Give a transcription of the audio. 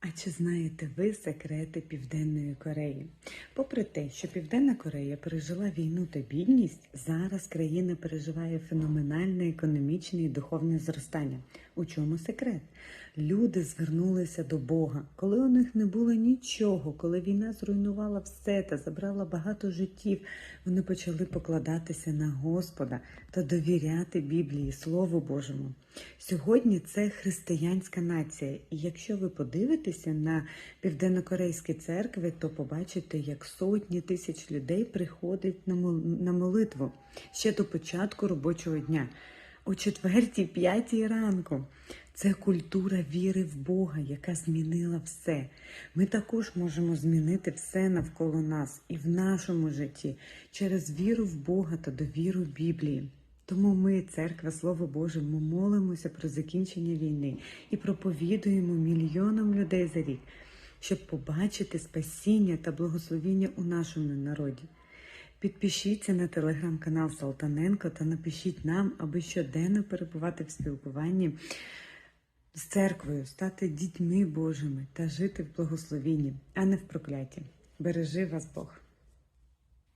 А чи знаєте ви секрети Південної Кореї? Попри те, що Південна Корея пережила війну та бідність, зараз країна переживає феноменальне економічне і духовне зростання. У чому секрет? Люди звернулися до Бога, коли у них не було нічого, коли війна зруйнувала все та забрала багато життів. Вони почали покладатися на Господа та довіряти Біблії, Слову Божому. Сьогодні це християнська нація, і якщо ви подивитеся на південнокорейські церкви, то побачите, як сотні тисяч людей приходять на молитву ще до початку робочого дня, о четвертій, п'ятій ранку. Це культура віри в Бога, яка змінила все. Ми також можемо змінити все навколо нас і в нашому житті через віру в Бога та довіру Біблії. Тому ми, церква, Слово Боже, ми молимося про закінчення війни і проповідуємо мільйонам людей за рік, щоб побачити спасіння та благословіння у нашому народі. Підпишіться на телеграм-канал Салтаненко та напишіть нам, аби щоденно перебувати в спілкуванні з церквою, стати дітьми Божими та жити в благословінні, а не в прокляті. Бережи вас Бог!